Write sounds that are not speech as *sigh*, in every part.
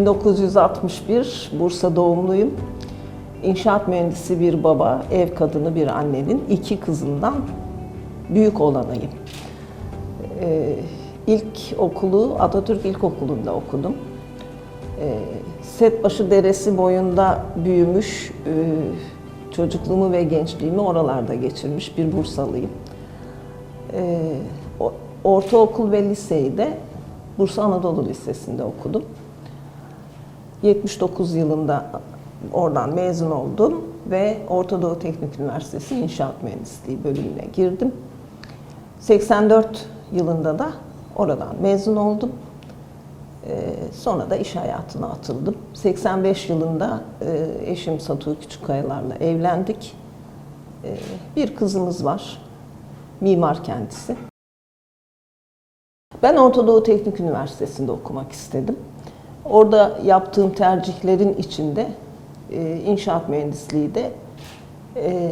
1961 Bursa doğumluyum. İnşaat mühendisi bir baba, ev kadını bir annenin iki kızından büyük olanayım. Ee, ilk okulu Atatürk İlkokulu'nda okudum. Ee, Setbaşı Deresi boyunda büyümüş, e, çocukluğumu ve gençliğimi oralarda geçirmiş bir Bursalıyım. Ee, ortaokul ve liseyi de Bursa Anadolu Lisesi'nde okudum. 79 yılında oradan mezun oldum ve Orta Doğu Teknik Üniversitesi İnşaat Mühendisliği bölümüne girdim. 84 yılında da oradan mezun oldum. Ee, sonra da iş hayatına atıldım. 85 yılında e, eşim Satuğ Küçükkayalar'la evlendik. Ee, bir kızımız var. Mimar kendisi. Ben Orta Doğu Teknik Üniversitesi'nde okumak istedim. Orada yaptığım tercihlerin içinde e, inşaat mühendisliği de e,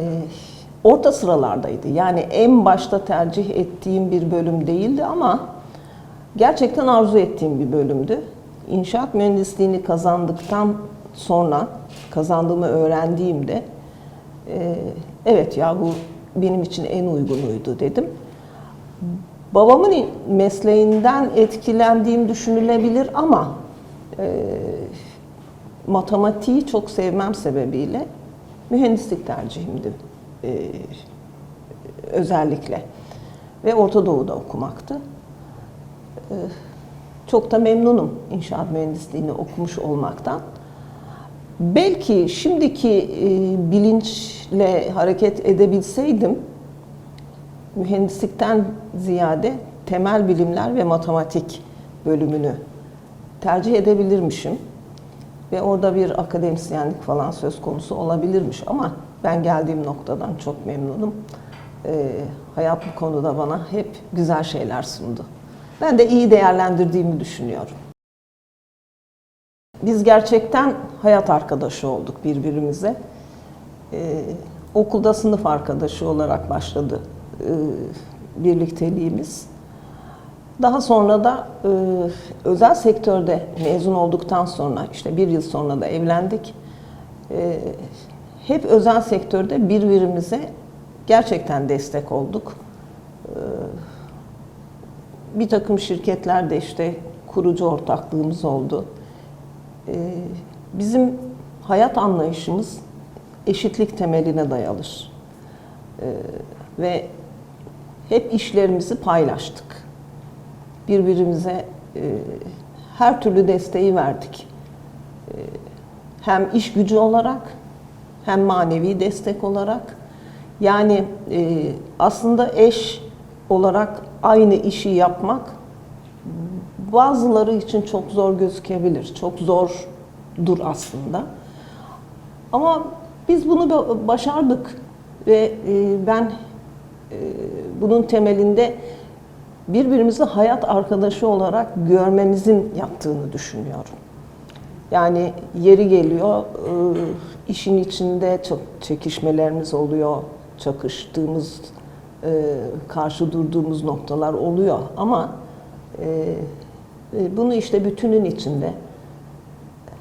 orta sıralardaydı. Yani en başta tercih ettiğim bir bölüm değildi ama gerçekten arzu ettiğim bir bölümdü. İnşaat mühendisliğini kazandıktan sonra, kazandığımı öğrendiğimde e, evet ya bu benim için en uygunuydu dedim. Babamın mesleğinden etkilendiğim düşünülebilir ama e, matematiği çok sevmem sebebiyle mühendislik tercihimdi e, özellikle ve Orta Doğu'da okumaktı. E, çok da memnunum inşaat mühendisliğini okumuş olmaktan. Belki şimdiki e, bilinçle hareket edebilseydim mühendislikten ziyade temel bilimler ve matematik bölümünü tercih edebilirmişim. Ve orada bir akademisyenlik falan söz konusu olabilirmiş ama ben geldiğim noktadan çok memnunum. Ee, hayat bu konuda bana hep güzel şeyler sundu. Ben de iyi değerlendirdiğimi düşünüyorum. Biz gerçekten hayat arkadaşı olduk birbirimize. Ee, okulda sınıf arkadaşı olarak başladı e, birlikteliğimiz. Daha sonra da e, özel sektörde mezun olduktan sonra işte bir yıl sonra da evlendik. E, hep özel sektörde birbirimize gerçekten destek olduk. E, bir takım şirketlerde işte kurucu ortaklığımız oldu. E, bizim hayat anlayışımız eşitlik temeline dayalıdır. E, ve hep işlerimizi paylaştık. Birbirimize e, her türlü desteği verdik. E, hem iş gücü olarak hem manevi destek olarak. Yani e, aslında eş olarak aynı işi yapmak bazıları için çok zor gözükebilir. Çok zordur aslında. Ama biz bunu ba- başardık ve e, ben e, bunun temelinde birbirimizi hayat arkadaşı olarak görmemizin yattığını düşünüyorum. Yani yeri geliyor, e, işin içinde çok çekişmelerimiz oluyor, çakıştığımız, e, karşı durduğumuz noktalar oluyor. Ama e, bunu işte bütünün içinde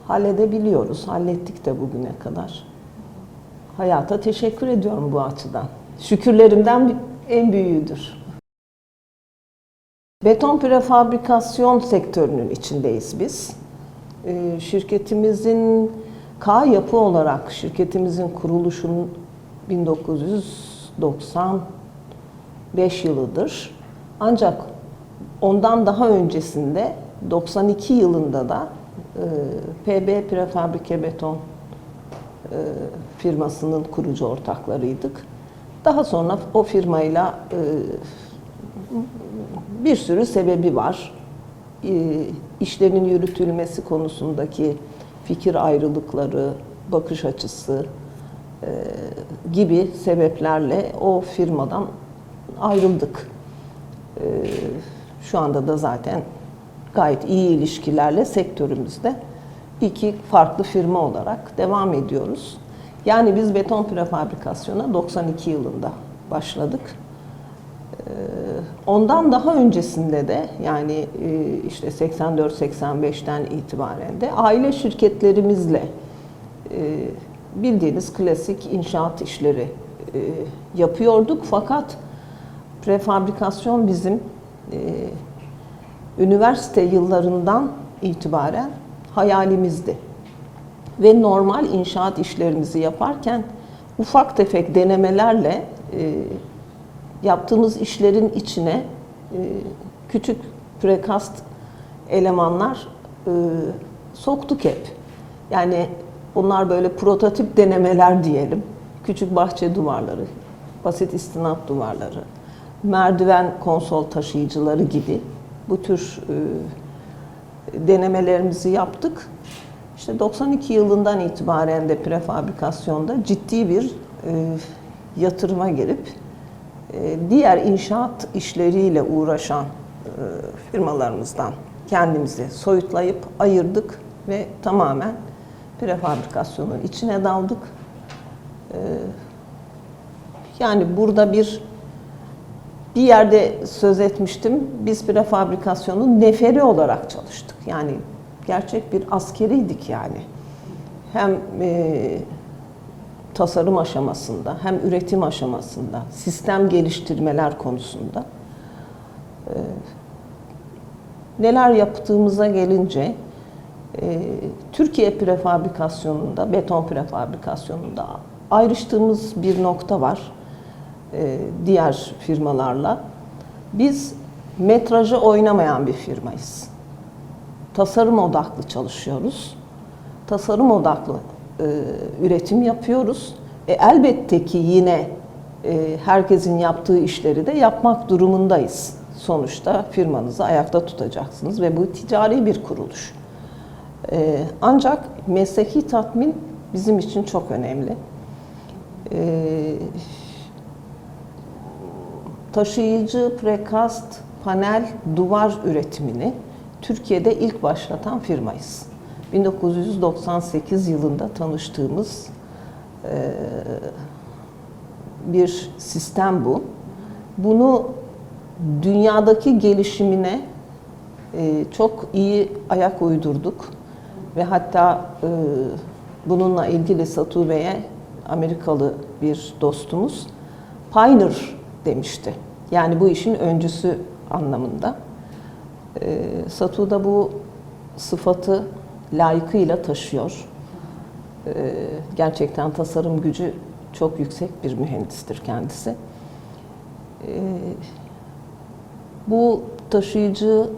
halledebiliyoruz, hallettik de bugüne kadar. Hayata teşekkür ediyorum bu açıdan. Şükürlerimden en büyüğüdür. Beton prefabrikasyon sektörünün içindeyiz biz. Ee, Şirketimizin K yapı olarak şirketimizin kuruluşunun 1995 yılıdır. Ancak ondan daha öncesinde 92 yılında da e, PB Prefabrike Beton e, firmasının kurucu ortaklarıydık. Daha sonra o firmayla e, bir sürü sebebi var. E, işlerin yürütülmesi konusundaki fikir ayrılıkları, bakış açısı e, gibi sebeplerle o firmadan ayrıldık. E, şu anda da zaten gayet iyi ilişkilerle sektörümüzde iki farklı firma olarak devam ediyoruz. Yani biz beton prefabrikasyona 92 yılında başladık. Ee, ondan daha öncesinde de yani e, işte 84-85'ten itibaren de aile şirketlerimizle e, bildiğiniz klasik inşaat işleri e, yapıyorduk. Fakat prefabrikasyon bizim üniversite yıllarından itibaren hayalimizdi. Ve normal inşaat işlerimizi yaparken ufak tefek denemelerle yaptığımız işlerin içine e, küçük prekast elemanlar e, soktuk hep. Yani bunlar böyle prototip denemeler diyelim. Küçük bahçe duvarları, basit istinat duvarları, merdiven konsol taşıyıcıları gibi bu tür e, denemelerimizi yaptık. İşte 92 yılından itibaren de prefabrikasyonda ciddi bir e, yatırıma girip diğer inşaat işleriyle uğraşan e, firmalarımızdan kendimizi soyutlayıp ayırdık ve tamamen prefabrikasyonun içine daldık. E, yani burada bir bir yerde söz etmiştim. Biz prefabrikasyonun neferi olarak çalıştık. Yani gerçek bir askeriydik yani. Hem e, tasarım aşamasında hem üretim aşamasında, sistem geliştirmeler konusunda e, neler yaptığımıza gelince e, Türkiye prefabrikasyonunda, beton prefabrikasyonunda ayrıştığımız bir nokta var e, diğer firmalarla. Biz metrajı oynamayan bir firmayız. Tasarım odaklı çalışıyoruz. Tasarım odaklı e, üretim yapıyoruz. E, elbette ki yine e, herkesin yaptığı işleri de yapmak durumundayız. Sonuçta firmanızı ayakta tutacaksınız ve bu ticari bir kuruluş. E, ancak mesleki tatmin bizim için çok önemli. E, taşıyıcı, prekast, panel, duvar üretimini Türkiye'de ilk başlatan firmayız. 1998 yılında tanıştığımız e, bir sistem bu. Bunu dünyadaki gelişimine e, çok iyi ayak uydurduk ve hatta e, bununla ilgili Satu Bey'e Amerikalı bir dostumuz Pioneer demişti. Yani bu işin öncüsü anlamında. Satu da bu sıfatı layıkıyla taşıyor. Ee, gerçekten tasarım gücü çok yüksek bir mühendistir kendisi. Ee, bu taşıyıcı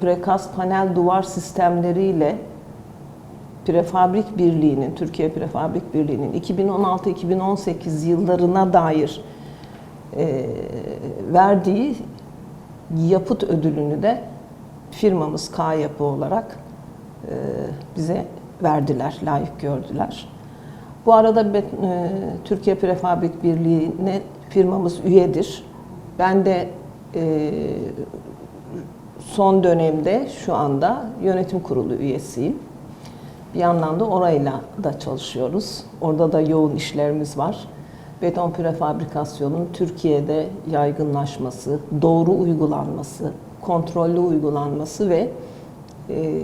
prekast panel duvar sistemleriyle Prefabrik Birliği'nin, Türkiye Prefabrik Birliği'nin 2016-2018 yıllarına dair e, verdiği yapıt ödülünü de firmamız K Yapı olarak e, bize verdiler, layık gördüler. Bu arada e, Türkiye Prefabrik Birliği'ne firmamız üyedir. Ben de e, son dönemde şu anda yönetim kurulu üyesiyim. Bir yandan da orayla da çalışıyoruz. Orada da yoğun işlerimiz var. Beton prefabrikasyonun Türkiye'de yaygınlaşması, doğru uygulanması, kontrollü uygulanması ve e,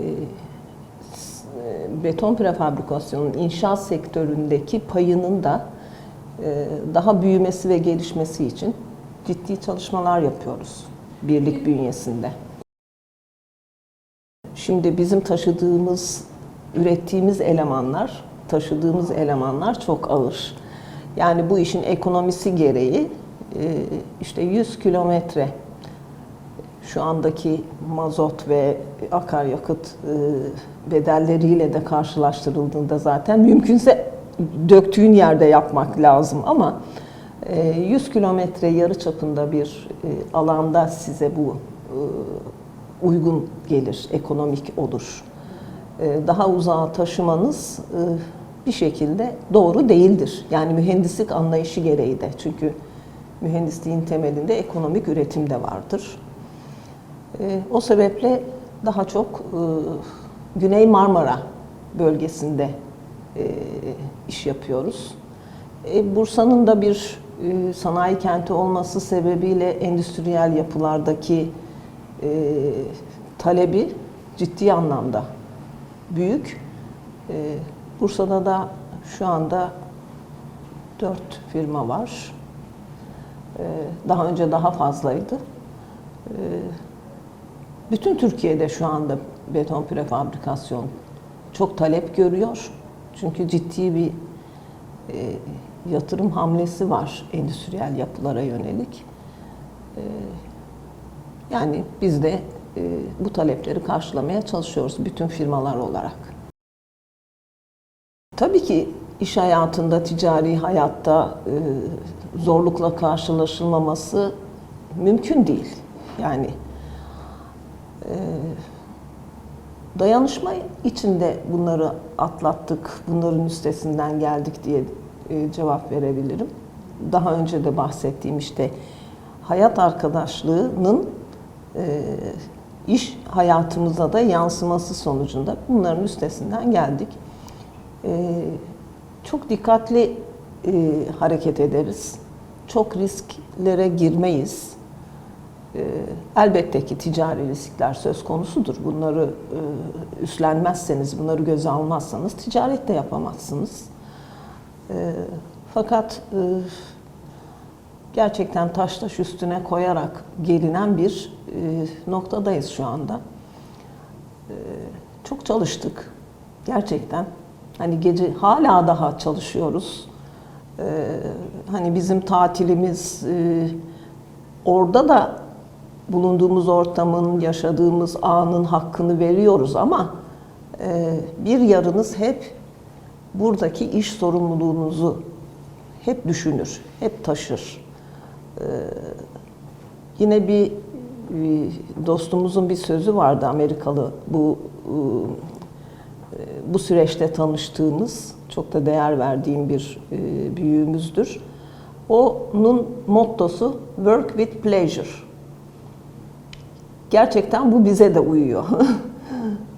beton prefabrikasyonun inşaat sektöründeki payının da e, daha büyümesi ve gelişmesi için ciddi çalışmalar yapıyoruz birlik bünyesinde. Şimdi bizim taşıdığımız, ürettiğimiz elemanlar, taşıdığımız elemanlar çok ağır. Yani bu işin ekonomisi gereği e, işte 100 kilometre şu andaki mazot ve akaryakıt e, bedelleriyle de karşılaştırıldığında zaten mümkünse döktüğün yerde yapmak lazım ama 100 e, kilometre yarı çapında bir alanda size bu uygun gelir, ekonomik olur. Daha uzağa taşımanız bir şekilde doğru değildir. Yani mühendislik anlayışı gereği de. Çünkü mühendisliğin temelinde ekonomik üretim de vardır. E, o sebeple daha çok e, Güney Marmara bölgesinde e, iş yapıyoruz. E, Bursa'nın da bir sanayi kenti olması sebebiyle endüstriyel yapılardaki talebi ciddi anlamda büyük. Bursa'da da şu anda dört firma var. Daha önce daha fazlaydı. E, bütün Türkiye'de şu anda beton prefabrikasyon çok talep görüyor. Çünkü ciddi bir e, yatırım hamlesi var endüstriyel yapılara yönelik. E, yani biz de e, bu talepleri karşılamaya çalışıyoruz bütün firmalar olarak. Tabii ki iş hayatında, ticari hayatta e, zorlukla karşılaşılmaması mümkün değil. Yani dayanışma içinde bunları atlattık, bunların üstesinden geldik diye e, cevap verebilirim. Daha önce de bahsettiğim işte hayat arkadaşlığının e, iş hayatımıza da yansıması sonucunda bunların üstesinden geldik. E, çok dikkatli hareket ederiz. Çok risklere girmeyiz. E, elbette ki ticari riskler söz konusudur. Bunları e, üstlenmezseniz, bunları göze almazsanız ticaret de yapamazsınız. E, fakat e, gerçekten taş taş üstüne koyarak gelinen bir e, noktadayız şu anda. E, çok çalıştık. Gerçekten. Hani gece hala daha çalışıyoruz. Hani bizim tatilimiz orada da bulunduğumuz ortamın, yaşadığımız anın hakkını veriyoruz ama e, bir yarınız hep buradaki iş sorumluluğunuzu hep düşünür, hep taşır. Ee, yine bir, bir dostumuzun bir sözü vardı Amerikalı bu e, bu süreçte tanıştığımız çok da değer verdiğim bir e, büyüğümüzdür. Onun mottosu work with pleasure. Gerçekten bu bize de uyuyor. *laughs*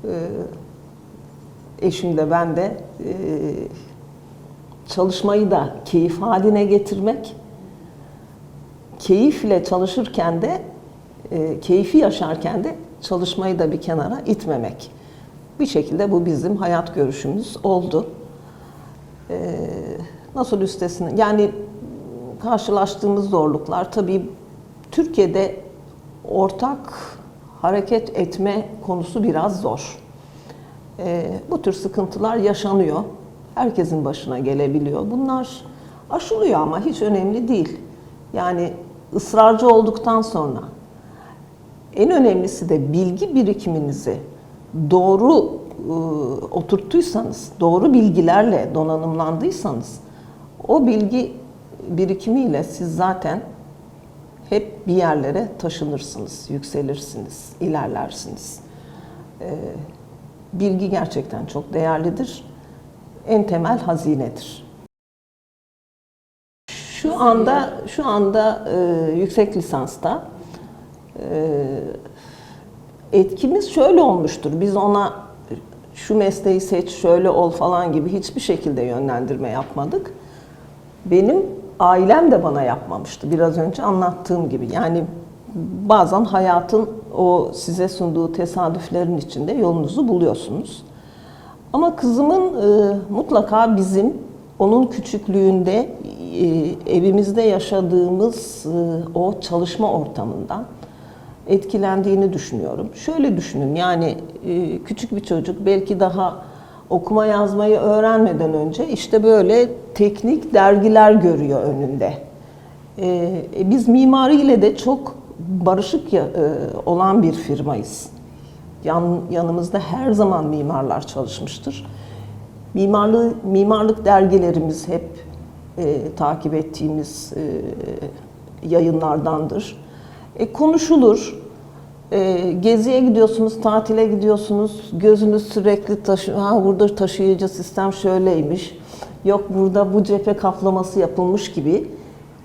Ee, Eşim de ben de e, çalışmayı da keyif haline getirmek, keyifle çalışırken de, e, keyfi yaşarken de çalışmayı da bir kenara itmemek. Bir şekilde bu bizim hayat görüşümüz oldu. E, nasıl üstesine, yani karşılaştığımız zorluklar tabii Türkiye'de ortak hareket etme konusu biraz zor. E, bu tür sıkıntılar yaşanıyor. Herkesin başına gelebiliyor. Bunlar aşılıyor ama hiç önemli değil. Yani ısrarcı olduktan sonra en önemlisi de bilgi birikiminizi doğru e, oturttuysanız, doğru bilgilerle donanımlandıysanız o bilgi birikimiyle siz zaten hep bir yerlere taşınırsınız, yükselirsiniz, ilerlersiniz. Ee, bilgi gerçekten çok değerlidir. En temel hazinedir. Şu anda şu anda e, yüksek lisansta e, etkimiz şöyle olmuştur. Biz ona şu mesleği seç, şöyle ol falan gibi hiçbir şekilde yönlendirme yapmadık. Benim ailem de bana yapmamıştı. Biraz önce anlattığım gibi. Yani bazen hayatın o size sunduğu tesadüflerin içinde yolunuzu buluyorsunuz. Ama kızımın e, mutlaka bizim onun küçüklüğünde e, evimizde yaşadığımız e, o çalışma ortamından etkilendiğini düşünüyorum. Şöyle düşünün yani e, küçük bir çocuk belki daha okuma yazmayı öğrenmeden önce işte böyle teknik dergiler görüyor önünde. E, e, biz mimariyle de çok barışık ya, e, olan bir firmayız. Yan, yanımızda her zaman mimarlar çalışmıştır. Mimarlığı, mimarlık dergilerimiz hep e, takip ettiğimiz e, yayınlardandır. E, konuşulur. E, geziye gidiyorsunuz, tatile gidiyorsunuz. Gözünüz sürekli taşı, ha burada taşıyıcı sistem şöyleymiş. Yok burada bu cephe kaplaması yapılmış gibi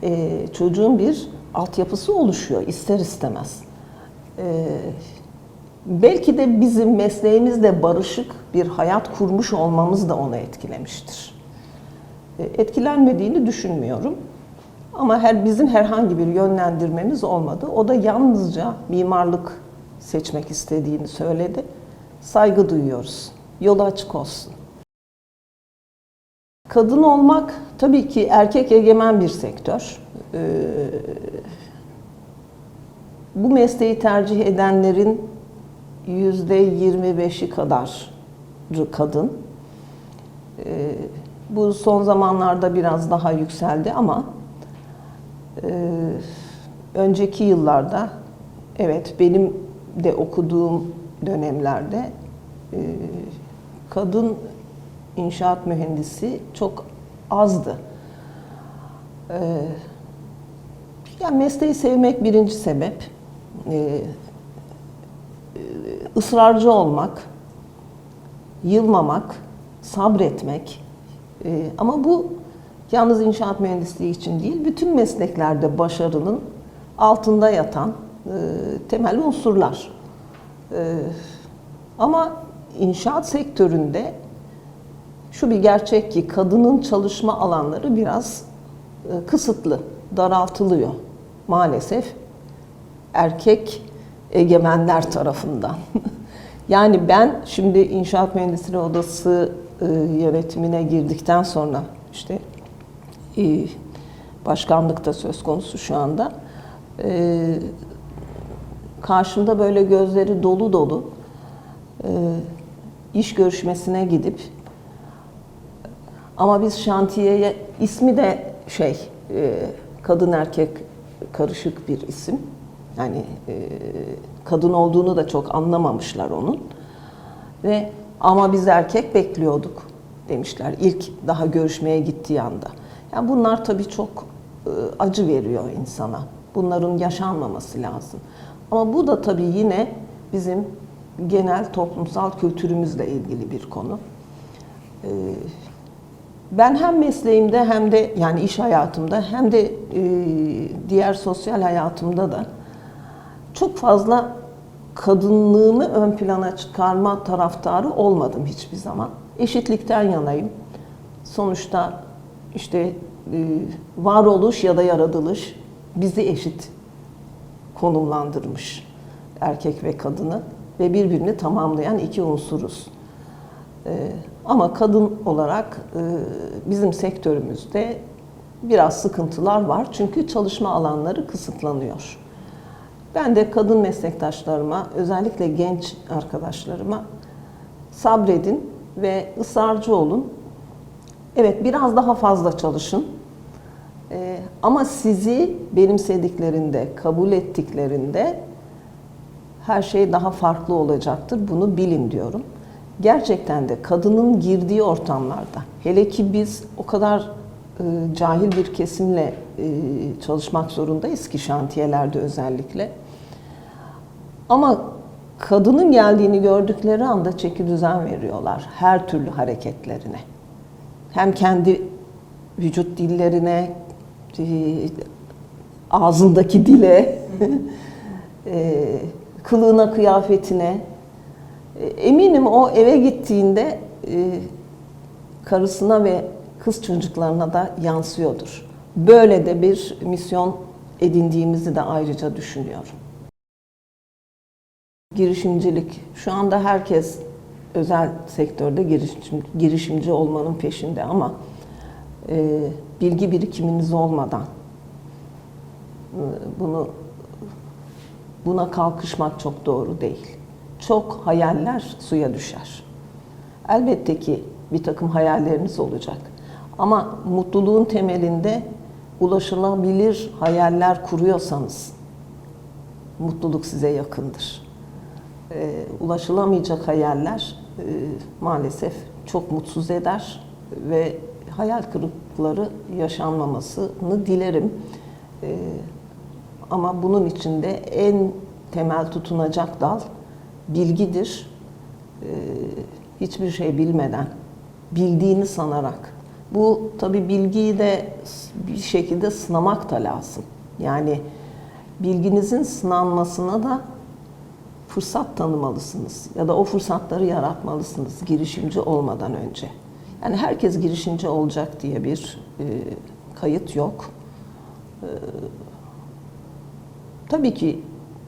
e, çocuğun bir altyapısı oluşuyor ister istemez. E, belki de bizim mesleğimizde barışık bir hayat kurmuş olmamız da onu etkilemiştir. e, etkilenmediğini düşünmüyorum. Ama her bizim herhangi bir yönlendirmemiz olmadı. O da yalnızca mimarlık seçmek istediğini söyledi. Saygı duyuyoruz. Yolu açık olsun. Kadın olmak tabii ki erkek egemen bir sektör. Ee, bu mesleği tercih edenlerin yüzde 25'i kadar kadın. Ee, bu son zamanlarda biraz daha yükseldi ama önceki yıllarda evet benim de okuduğum dönemlerde e, kadın inşaat mühendisi çok azdı. Ee, yani mesleği sevmek birinci sebep. Ee, ısrarcı olmak, yılmamak, sabretmek. Ee, ama bu yalnız inşaat mühendisliği için değil, bütün mesleklerde başarının altında yatan e, temel unsurlar. Ee, ama inşaat sektöründe şu bir gerçek ki kadının çalışma alanları biraz e, kısıtlı, daraltılıyor maalesef erkek egemenler tarafından. *laughs* yani ben şimdi inşaat mühendisleri odası e, yönetimine girdikten sonra işte e, başkanlık da söz konusu şu anda. E, karşımda böyle gözleri dolu dolu e, iş görüşmesine gidip ama biz şantiyeye ismi de şey kadın erkek karışık bir isim. Yani kadın olduğunu da çok anlamamışlar onun. Ve ama biz erkek bekliyorduk demişler ilk daha görüşmeye gittiği anda. Yani bunlar tabii çok e, acı veriyor insana. Bunların yaşanmaması lazım. Ama bu da tabii yine bizim genel toplumsal kültürümüzle ilgili bir konu. E, ben hem mesleğimde hem de yani iş hayatımda hem de e, diğer sosyal hayatımda da çok fazla kadınlığımı ön plana çıkarma taraftarı olmadım hiçbir zaman. Eşitlikten yanayım. Sonuçta işte e, varoluş ya da yaratılış bizi eşit konumlandırmış erkek ve kadını ve birbirini tamamlayan iki unsuruz. E, ama kadın olarak e, bizim sektörümüzde biraz sıkıntılar var çünkü çalışma alanları kısıtlanıyor. Ben de kadın meslektaşlarıma, özellikle genç arkadaşlarıma sabredin ve ısrarcı olun. Evet biraz daha fazla çalışın. Ee, ama sizi benimsediklerinde, kabul ettiklerinde her şey daha farklı olacaktır. Bunu bilin diyorum. Gerçekten de kadının girdiği ortamlarda, hele ki biz o kadar e, cahil bir kesimle e, çalışmak zorundayız ki şantiyelerde özellikle. Ama kadının geldiğini gördükleri anda çeki düzen veriyorlar her türlü hareketlerine. Hem kendi vücut dillerine, e, ağzındaki dile, *laughs* kılığına, kıyafetine. Eminim o eve gittiğinde karısına ve kız çocuklarına da yansıyordur. Böyle de bir misyon edindiğimizi de ayrıca düşünüyorum. Girişimcilik. Şu anda herkes özel sektörde girişim, girişimci olmanın peşinde ama e, bilgi birikiminiz olmadan e, bunu buna kalkışmak çok doğru değil. Çok hayaller suya düşer. Elbette ki bir takım hayalleriniz olacak. Ama mutluluğun temelinde ulaşılabilir hayaller kuruyorsanız mutluluk size yakındır. E, ulaşılamayacak hayaller e, maalesef çok mutsuz eder ve hayal kırıklıkları yaşanmamasını dilerim. E, ama bunun içinde en temel tutunacak dal bilgidir. E, hiçbir şey bilmeden, bildiğini sanarak. Bu tabi bilgiyi de bir şekilde sınamak da lazım. Yani bilginizin sınanmasına da fırsat tanımalısınız ya da o fırsatları yaratmalısınız girişimci olmadan önce. Yani herkes girişimci olacak diye bir e, kayıt yok. E, tabii ki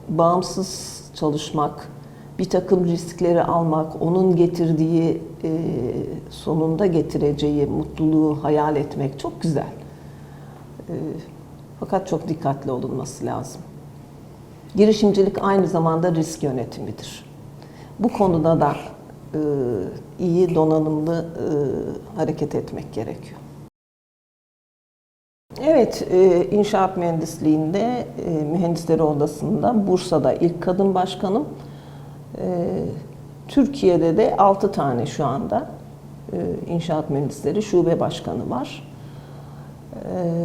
bağımsız çalışmak, bir takım riskleri almak, onun getirdiği e, sonunda getireceği mutluluğu hayal etmek çok güzel. E, fakat çok dikkatli olunması lazım. Girişimcilik aynı zamanda risk yönetimidir. Bu konuda da e, iyi donanımlı e, hareket etmek gerekiyor. Evet, e, inşaat mühendisliğinde e, mühendisleri odasında Bursa'da ilk kadın başkanım. E, Türkiye'de de 6 tane şu anda e, inşaat mühendisleri şube başkanı var. E,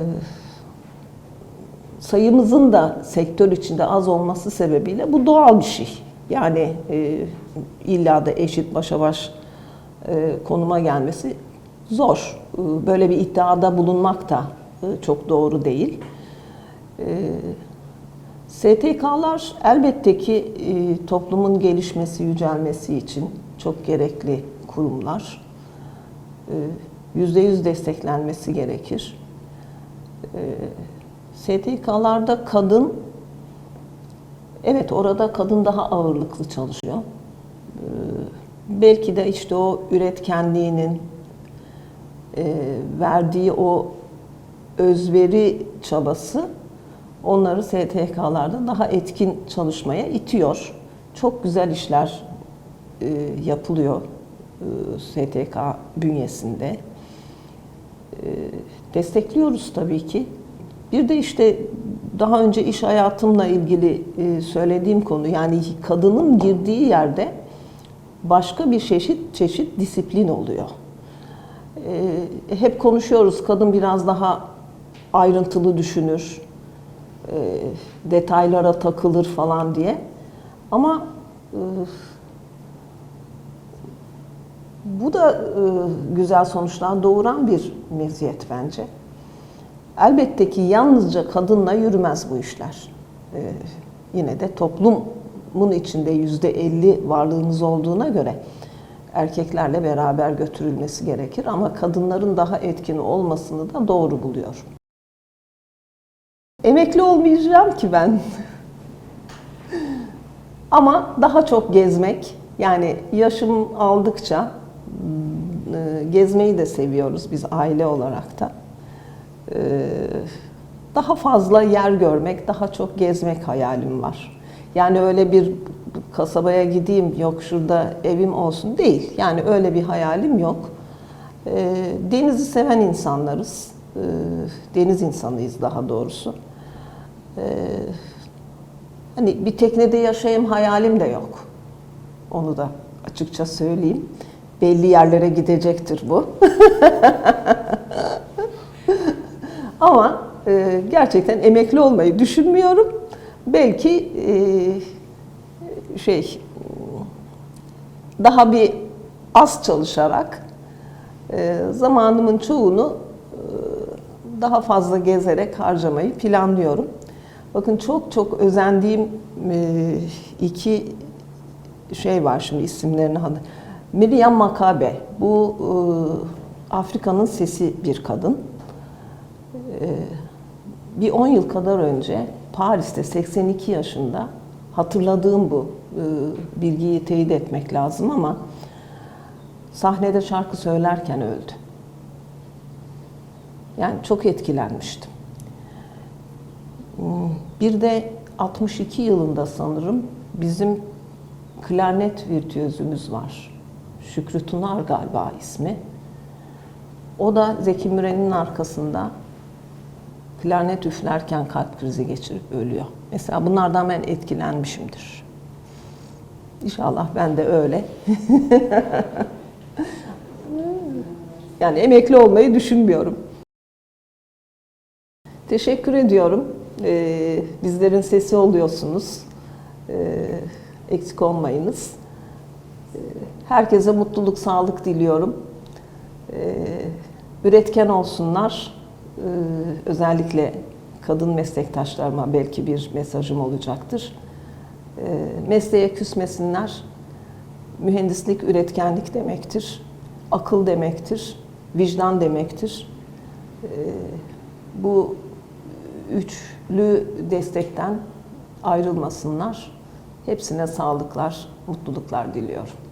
sayımızın da sektör içinde az olması sebebiyle bu doğal bir şey. Yani e, illa da eşit başa baş e, konuma gelmesi zor. E, böyle bir iddiada bulunmak da e, çok doğru değil. E, STK'lar elbette ki e, toplumun gelişmesi, yücelmesi için çok gerekli kurumlar. E, %100 desteklenmesi gerekir. E, STK'larda kadın, evet orada kadın daha ağırlıklı çalışıyor. Ee, belki de işte o üretkenliğinin e, verdiği o özveri çabası onları STK'larda daha etkin çalışmaya itiyor. Çok güzel işler e, yapılıyor e, STK bünyesinde. Destekliyoruz tabii ki. Bir de işte daha önce iş hayatımla ilgili e, söylediğim konu yani kadının girdiği yerde başka bir çeşit çeşit disiplin oluyor. E, hep konuşuyoruz kadın biraz daha ayrıntılı düşünür, e, detaylara takılır falan diye. Ama bu da güzel sonuçlar doğuran bir meziyet bence. Elbette ki yalnızca kadınla yürümez bu işler. Ee, yine de toplumun içinde yüzde elli varlığımız olduğuna göre erkeklerle beraber götürülmesi gerekir ama kadınların daha etkin olmasını da doğru buluyor. Emekli olmayacağım ki ben. *laughs* ama daha çok gezmek, yani yaşım aldıkça e, gezmeyi de seviyoruz biz aile olarak da. Ee, daha fazla yer görmek, daha çok gezmek hayalim var. Yani öyle bir kasabaya gideyim, yok şurada evim olsun değil. Yani öyle bir hayalim yok. Ee, denizi seven insanlarız. Ee, deniz insanıyız daha doğrusu. Hani bir teknede yaşayayım hayalim de yok. Onu da açıkça söyleyeyim. Belli yerlere gidecektir bu. *laughs* Ama e, gerçekten emekli olmayı düşünmüyorum. Belki e, şey daha bir az çalışarak e, zamanımın çoğunu e, daha fazla gezerek harcamayı planlıyorum. Bakın çok çok özendiğim e, iki şey var şimdi isimlerini adı. Miriam Makabe. Bu e, Afrika'nın sesi bir kadın. Ee, bir 10 yıl kadar önce Paris'te 82 yaşında hatırladığım bu ee, bilgiyi teyit etmek lazım ama sahnede şarkı söylerken öldü. Yani çok etkilenmiştim. Hmm, bir de 62 yılında sanırım bizim klarnet virtüözümüz var. Şükrü Tunar galiba ismi. O da Zeki Müren'in arkasında klarnet üflerken kalp krizi geçirip ölüyor. Mesela bunlardan ben etkilenmişimdir. İnşallah ben de öyle. *laughs* yani emekli olmayı düşünmüyorum. Teşekkür ediyorum. Ee, bizlerin sesi oluyorsunuz. Ee, eksik olmayınız. Ee, herkese mutluluk, sağlık diliyorum. Ee, üretken olsunlar özellikle kadın meslektaşlarıma belki bir mesajım olacaktır. Ee, mesleğe küsmesinler. Mühendislik üretkenlik demektir. akıl demektir, vicdan demektir. Ee, bu üçlü destekten ayrılmasınlar. Hepsine sağlıklar, mutluluklar diliyorum.